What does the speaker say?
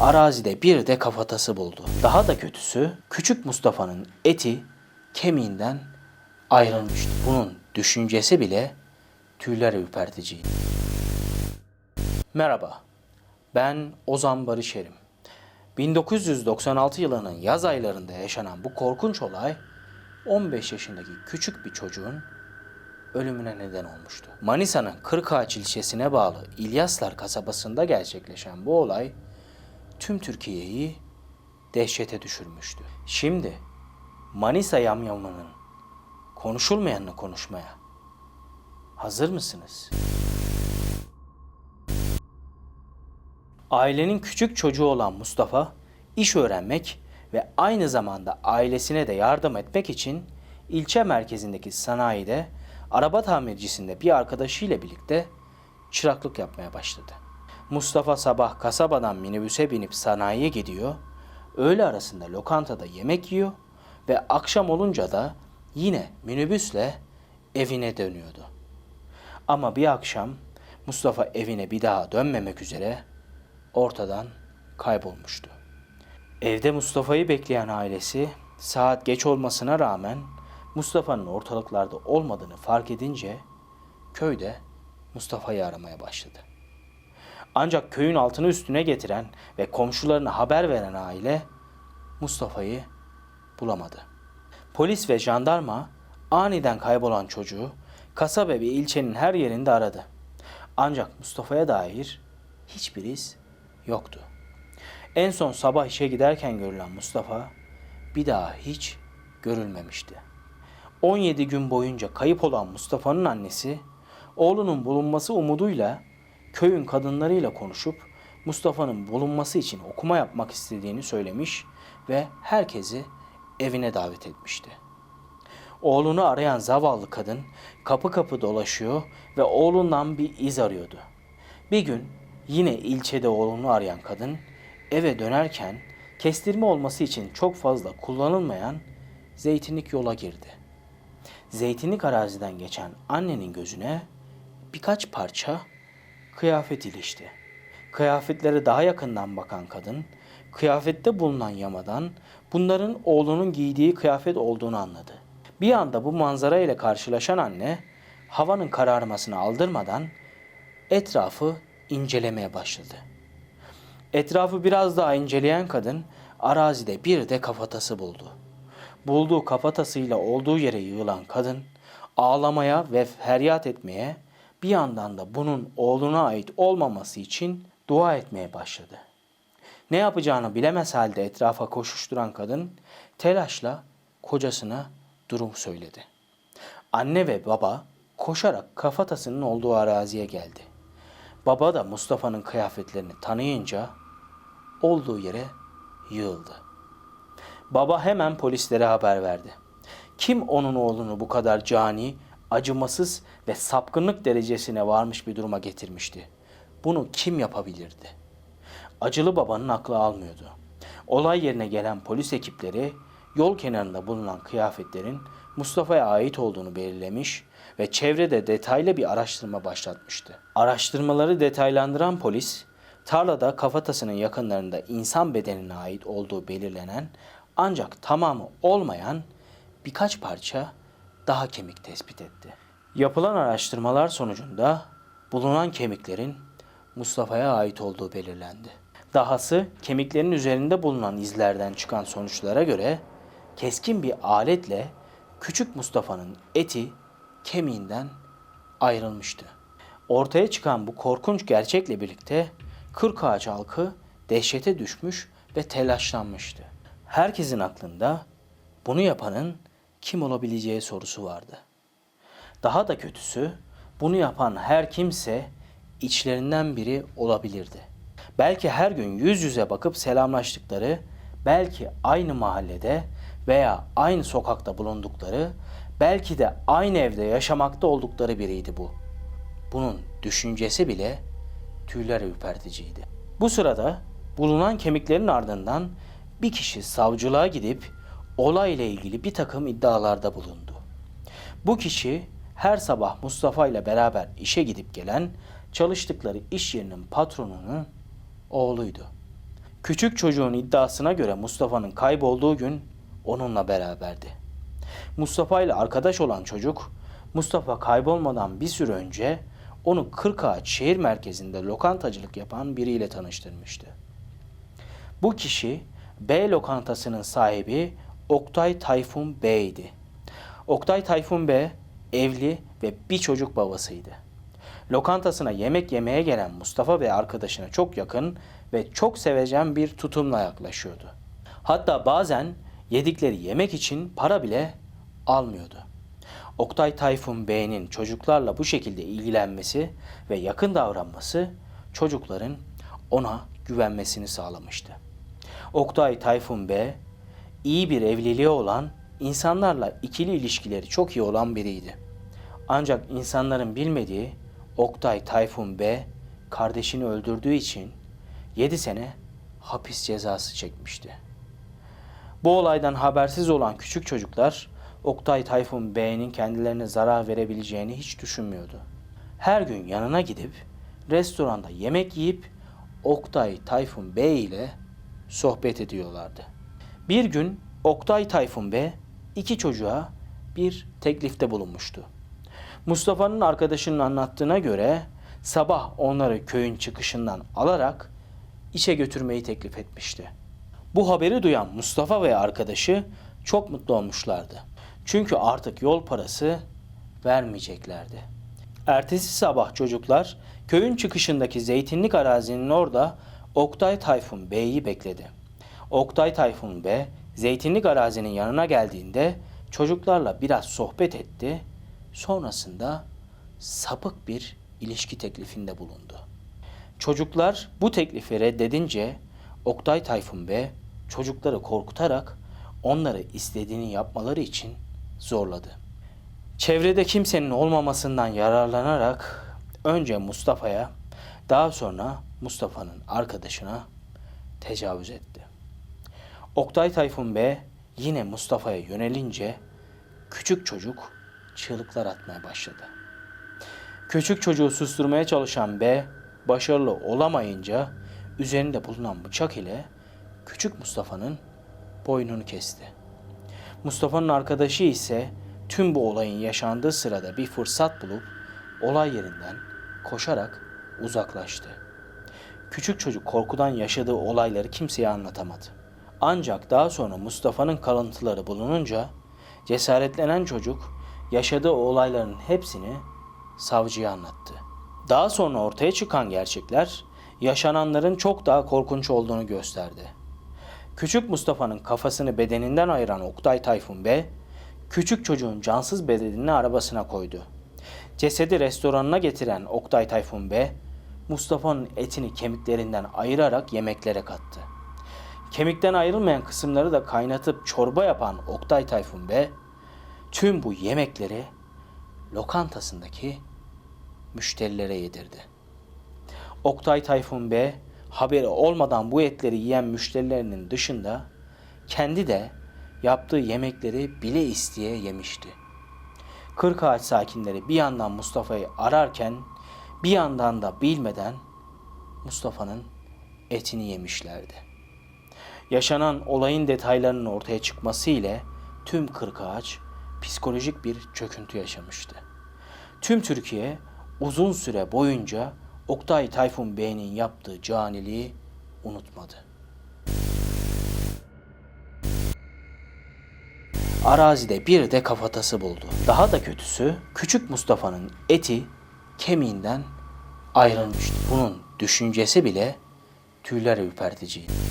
arazide bir de kafatası buldu. Daha da kötüsü küçük Mustafa'nın eti kemiğinden ayrılmıştı. Bunun düşüncesi bile tüyler ürperticiydi. Merhaba, ben Ozan Barışerim. 1996 yılının yaz aylarında yaşanan bu korkunç olay 15 yaşındaki küçük bir çocuğun ölümüne neden olmuştu. Manisa'nın Kırkağaç ilçesine bağlı İlyaslar kasabasında gerçekleşen bu olay tüm Türkiye'yi dehşete düşürmüştü. Şimdi Manisa yamyamının konuşulmayanını konuşmaya hazır mısınız? Ailenin küçük çocuğu olan Mustafa iş öğrenmek ve aynı zamanda ailesine de yardım etmek için ilçe merkezindeki sanayide araba tamircisinde bir arkadaşıyla birlikte çıraklık yapmaya başladı. Mustafa sabah kasabadan minibüse binip sanayiye gidiyor, öğle arasında lokantada yemek yiyor ve akşam olunca da yine minibüsle evine dönüyordu. Ama bir akşam Mustafa evine bir daha dönmemek üzere ortadan kaybolmuştu. Evde Mustafa'yı bekleyen ailesi saat geç olmasına rağmen Mustafa'nın ortalıklarda olmadığını fark edince köyde Mustafa'yı aramaya başladı. Ancak köyün altını üstüne getiren ve komşularına haber veren aile Mustafa'yı bulamadı. Polis ve jandarma aniden kaybolan çocuğu kasaba ve ilçenin her yerinde aradı. Ancak Mustafa'ya dair hiçbir iz yoktu. En son sabah işe giderken görülen Mustafa bir daha hiç görülmemişti. 17 gün boyunca kayıp olan Mustafa'nın annesi oğlunun bulunması umuduyla köyün kadınlarıyla konuşup Mustafa'nın bulunması için okuma yapmak istediğini söylemiş ve herkesi evine davet etmişti. Oğlunu arayan zavallı kadın kapı kapı dolaşıyor ve oğlundan bir iz arıyordu. Bir gün yine ilçede oğlunu arayan kadın eve dönerken kestirme olması için çok fazla kullanılmayan zeytinlik yola girdi. Zeytinlik araziden geçen annenin gözüne birkaç parça kıyafet ilişti. Kıyafetlere daha yakından bakan kadın, kıyafette bulunan yamadan bunların oğlunun giydiği kıyafet olduğunu anladı. Bir anda bu manzara ile karşılaşan anne, havanın kararmasını aldırmadan etrafı incelemeye başladı. Etrafı biraz daha inceleyen kadın arazide bir de kafatası buldu. Bulduğu kafatasıyla olduğu yere yığılan kadın ağlamaya ve feryat etmeye bir yandan da bunun oğluna ait olmaması için dua etmeye başladı. Ne yapacağını bilemez halde etrafa koşuşturan kadın telaşla kocasına durum söyledi. Anne ve baba koşarak kafatasının olduğu araziye geldi. Baba da Mustafa'nın kıyafetlerini tanıyınca olduğu yere yığıldı. Baba hemen polislere haber verdi. Kim onun oğlunu bu kadar cani, acımasız ve sapkınlık derecesine varmış bir duruma getirmişti? Bunu kim yapabilirdi? Acılı babanın aklı almıyordu. Olay yerine gelen polis ekipleri yol kenarında bulunan kıyafetlerin Mustafa'ya ait olduğunu belirlemiş ve çevrede detaylı bir araştırma başlatmıştı. Araştırmaları detaylandıran polis, tarlada kafatasının yakınlarında insan bedenine ait olduğu belirlenen ancak tamamı olmayan birkaç parça daha kemik tespit etti. Yapılan araştırmalar sonucunda bulunan kemiklerin Mustafa'ya ait olduğu belirlendi. Dahası kemiklerin üzerinde bulunan izlerden çıkan sonuçlara göre keskin bir aletle küçük Mustafa'nın eti kemiğinden ayrılmıştı. Ortaya çıkan bu korkunç gerçekle birlikte Kırkağaç halkı dehşete düşmüş ve telaşlanmıştı. Herkesin aklında bunu yapanın kim olabileceği sorusu vardı. Daha da kötüsü bunu yapan her kimse içlerinden biri olabilirdi. Belki her gün yüz yüze bakıp selamlaştıkları, belki aynı mahallede veya aynı sokakta bulundukları, belki de aynı evde yaşamakta oldukları biriydi bu. Bunun düşüncesi bile tüyler ürperticiydi. Bu sırada bulunan kemiklerin ardından bir kişi savcılığa gidip olayla ilgili bir takım iddialarda bulundu. Bu kişi her sabah Mustafa ile beraber işe gidip gelen çalıştıkları iş yerinin patronunun oğluydu. Küçük çocuğun iddiasına göre Mustafa'nın kaybolduğu gün onunla beraberdi. Mustafa ile arkadaş olan çocuk Mustafa kaybolmadan bir süre önce onu Kırkağaç şehir merkezinde lokantacılık yapan biriyle tanıştırmıştı. Bu kişi B lokantasının sahibi Oktay Tayfun Bey'di. Oktay Tayfun Bey evli ve bir çocuk babasıydı. Lokantasına yemek yemeye gelen Mustafa ve arkadaşına çok yakın ve çok sevecen bir tutumla yaklaşıyordu. Hatta bazen yedikleri yemek için para bile almıyordu. Oktay Tayfun Bey'in çocuklarla bu şekilde ilgilenmesi ve yakın davranması çocukların ona güvenmesini sağlamıştı. Oktay Tayfun Bey iyi bir evliliği olan, insanlarla ikili ilişkileri çok iyi olan biriydi. Ancak insanların bilmediği Oktay Tayfun Bey kardeşini öldürdüğü için 7 sene hapis cezası çekmişti. Bu olaydan habersiz olan küçük çocuklar Oktay Tayfun Bey'in kendilerine zarar verebileceğini hiç düşünmüyordu. Her gün yanına gidip restoranda yemek yiyip Oktay Tayfun Bey ile sohbet ediyorlardı. Bir gün Oktay Tayfun Bey iki çocuğa bir teklifte bulunmuştu. Mustafa'nın arkadaşının anlattığına göre sabah onları köyün çıkışından alarak işe götürmeyi teklif etmişti. Bu haberi duyan Mustafa ve arkadaşı çok mutlu olmuşlardı. Çünkü artık yol parası vermeyeceklerdi. Ertesi sabah çocuklar köyün çıkışındaki zeytinlik arazinin orada Oktay Tayfun Bey'i bekledi. Oktay Tayfun Bey zeytinlik arazinin yanına geldiğinde çocuklarla biraz sohbet etti. Sonrasında sapık bir ilişki teklifinde bulundu. Çocuklar bu teklifi reddedince Oktay Tayfun Bey çocukları korkutarak onları istediğini yapmaları için zorladı. Çevrede kimsenin olmamasından yararlanarak önce Mustafa'ya daha sonra Mustafa'nın arkadaşına tecavüz etti. Oktay Tayfun Bey yine Mustafa'ya yönelince küçük çocuk çığlıklar atmaya başladı. Küçük çocuğu susturmaya çalışan B başarılı olamayınca üzerinde bulunan bıçak ile küçük Mustafa'nın boynunu kesti. Mustafa'nın arkadaşı ise tüm bu olayın yaşandığı sırada bir fırsat bulup olay yerinden koşarak uzaklaştı. Küçük çocuk korkudan yaşadığı olayları kimseye anlatamadı. Ancak daha sonra Mustafa'nın kalıntıları bulununca cesaretlenen çocuk yaşadığı olayların hepsini savcıya anlattı. Daha sonra ortaya çıkan gerçekler yaşananların çok daha korkunç olduğunu gösterdi. Küçük Mustafa'nın kafasını bedeninden ayıran Oktay Tayfun Bey, küçük çocuğun cansız bedenini arabasına koydu. Cesedi restoranına getiren Oktay Tayfun Bey, Mustafa'nın etini kemiklerinden ayırarak yemeklere kattı. Kemikten ayrılmayan kısımları da kaynatıp çorba yapan Oktay Tayfun Bey, tüm bu yemekleri lokantasındaki müşterilere yedirdi. Oktay Tayfun Bey haberi olmadan bu etleri yiyen müşterilerinin dışında kendi de yaptığı yemekleri bile isteye yemişti. Kırkağaç sakinleri bir yandan Mustafa'yı ararken bir yandan da bilmeden Mustafa'nın etini yemişlerdi. Yaşanan olayın detaylarının ortaya çıkması ile tüm Kırkağaç psikolojik bir çöküntü yaşamıştı. Tüm Türkiye uzun süre boyunca Oktay Tayfun Bey'in yaptığı caniliği unutmadı. Arazide bir de kafatası buldu. Daha da kötüsü küçük Mustafa'nın eti kemiğinden ayrılmıştı. Bunun düşüncesi bile tüyler ürperticiydi.